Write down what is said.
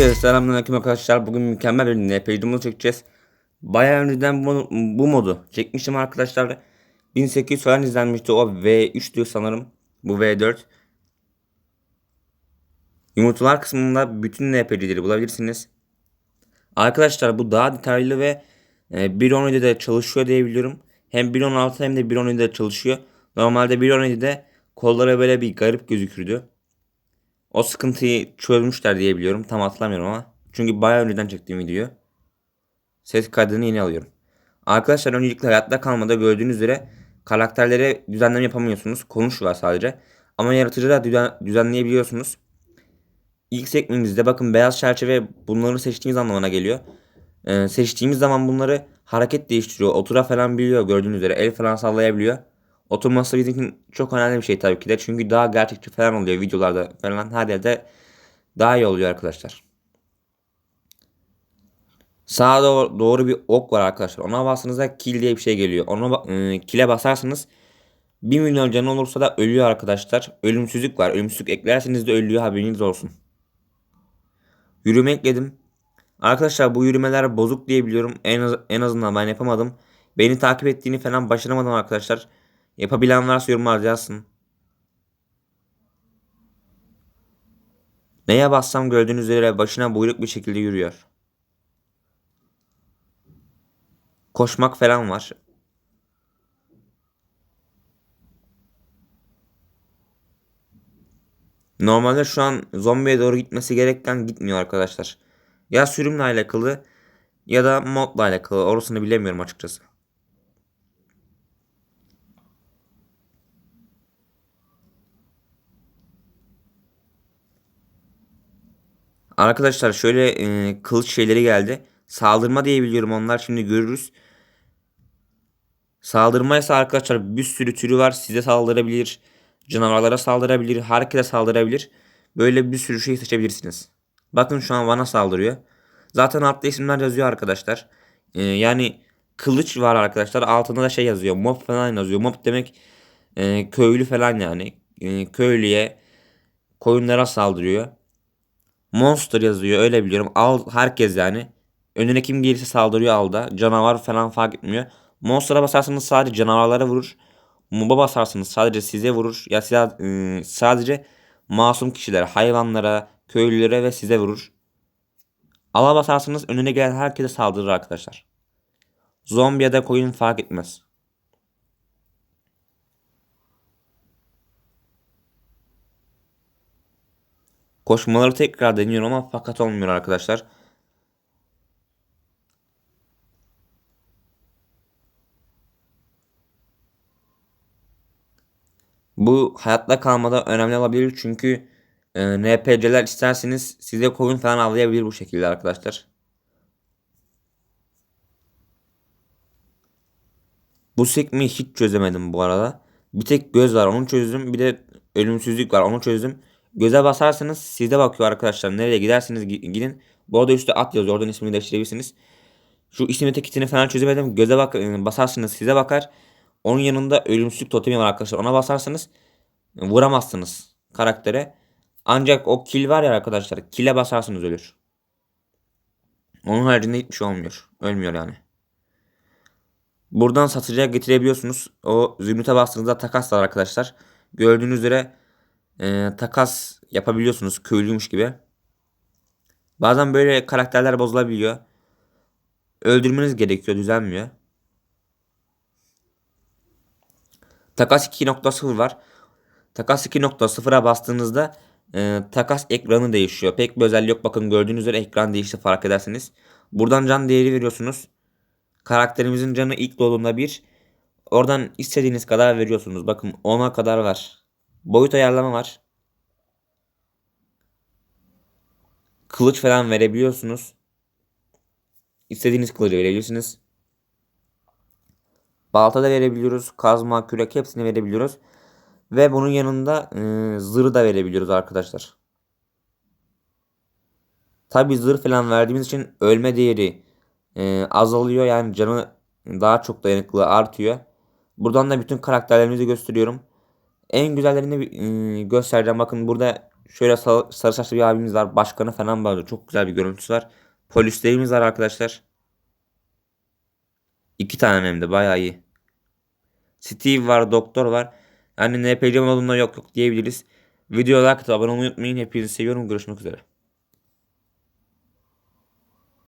Herkese selamünaleyküm arkadaşlar. Bugün mükemmel bir NP videomu çekeceğiz. Bayağı önceden bu, bu modu çekmiştim arkadaşlar. 1800 falan izlenmişti o V3 diyor sanırım. Bu V4. Yumurtalar kısmında bütün NPC'leri bulabilirsiniz. Arkadaşlar bu daha detaylı ve e, 1.17'de çalışıyor diye biliyorum. Hem 1.16 hem de 1.17'de çalışıyor. Normalde 1.17'de kolları böyle bir garip gözükürdü. O sıkıntıyı çözmüşler diye biliyorum. Tam hatırlamıyorum ama. Çünkü bayağı önceden çektiğim video. Ses kaydını yeni alıyorum. Arkadaşlar öncelikle hayatta kalmada gördüğünüz üzere karakterlere düzenleme yapamıyorsunuz. Konuş sadece. Ama yaratıcıda düzen, düzenleyebiliyorsunuz. İlk sekmenimizde bakın beyaz çerçeve bunları seçtiğimiz anlamına geliyor. Ee, seçtiğimiz zaman bunları hareket değiştiriyor. Otura falan biliyor gördüğünüz üzere. El falan sallayabiliyor. Oturması bizim için çok önemli bir şey tabii ki de. Çünkü daha gerçekçi falan oluyor videolarda falan her yerde daha iyi oluyor arkadaşlar. Sağa doğru, doğru bir ok var arkadaşlar. Ona bastığınızda kill diye bir şey geliyor. Ona e, kill'e basarsanız 1 milyon canı olursa da ölüyor arkadaşlar. Ölümsüzlük var. Ölümsüzlük eklerseniz de ölüyor haberiniz olsun. Yürüme ekledim. Arkadaşlar bu yürümeler bozuk diye biliyorum. En, az, en azından ben yapamadım. Beni takip ettiğini falan başaramadım arkadaşlar. Yapabilen varsa yorumlarda yazsın. Neye bassam gördüğünüz üzere başına buyruk bir şekilde yürüyor. Koşmak falan var. Normalde şu an zombiye doğru gitmesi gerekten gitmiyor arkadaşlar. Ya sürümle alakalı ya da modla alakalı. Orasını bilemiyorum açıkçası. Arkadaşlar şöyle e, kılıç şeyleri geldi. Saldırma diye biliyorum onlar şimdi görürüz. Saldırma ise arkadaşlar bir sürü türü var. Size saldırabilir. Canavarlara saldırabilir. Herkese saldırabilir. Böyle bir sürü şey seçebilirsiniz. Bakın şu an bana saldırıyor. Zaten altta isimler yazıyor arkadaşlar. Ee, yani kılıç var arkadaşlar. Altında da şey yazıyor. Mob falan yazıyor. Mob demek e, köylü falan yani. E, köylüye koyunlara saldırıyor. Monster yazıyor öyle biliyorum. Al herkes yani. Önüne kim gelirse saldırıyor alda. Canavar falan fark etmiyor. Monster'a basarsanız sadece canavarlara vurur. Mob'a basarsanız sadece size vurur. Ya size, sadece masum kişiler, hayvanlara, köylülere ve size vurur. Ala basarsanız önüne gelen herkese saldırır arkadaşlar. Zombi ya da koyun fark etmez. Koşmaları tekrar deniyorum ama fakat olmuyor arkadaşlar. Bu hayatta kalmada önemli olabilir çünkü e, NPC'ler isterseniz size koyun falan avlayabilir bu şekilde arkadaşlar. Bu sekmeyi hiç çözemedim bu arada. Bir tek göz var onu çözdüm. Bir de ölümsüzlük var onu çözdüm. Göze basarsanız size bakıyor arkadaşlar. Nereye giderseniz gidin. Bu arada üstte at yazıyor. Oradan ismini değiştirebilirsiniz. Şu isimli tekitini falan çözemedim. Göze bak basarsınız size bakar. Onun yanında ölümsüzlük totemi var arkadaşlar. Ona basarsanız vuramazsınız karaktere. Ancak o kill var ya arkadaşlar. Kill'e basarsınız ölür. Onun haricinde hiçbir şey olmuyor. Ölmüyor yani. Buradan satıcıya getirebiliyorsunuz. O zümrüte bastığınızda takas var arkadaşlar. Gördüğünüz üzere e, takas yapabiliyorsunuz köylüymüş gibi. Bazen böyle karakterler bozulabiliyor. Öldürmeniz gerekiyor düzelmiyor. Takas 2.0 var. Takas 2.0'a bastığınızda e, takas ekranı değişiyor. Pek bir özelliği yok. Bakın gördüğünüz üzere ekran değişti fark edersiniz. Buradan can değeri veriyorsunuz. Karakterimizin canı ilk doğduğunda bir. Oradan istediğiniz kadar veriyorsunuz. Bakın 10'a kadar var. Boyut ayarlama var. Kılıç falan verebiliyorsunuz. İstediğiniz kılıcı verebilirsiniz. Balta da verebiliyoruz. Kazma, kürek hepsini verebiliyoruz. Ve bunun yanında e, zırhı da verebiliyoruz arkadaşlar. Tabi zırh falan verdiğimiz için ölme değeri e, azalıyor. Yani canı daha çok dayanıklı artıyor. Buradan da bütün karakterlerimizi gösteriyorum. En güzellerini e, göstereceğim. Bakın burada Şöyle sarı, saçlı bir abimiz var. Başkanı falan var. Çok güzel bir görüntüsü var. Polislerimiz var arkadaşlar. İki tane hem de bayağı iyi. Steve var, doktor var. Yani NPC modunda yok yok diyebiliriz. Videoya like abone olmayı unutmayın. Hepinizi seviyorum. Görüşmek üzere.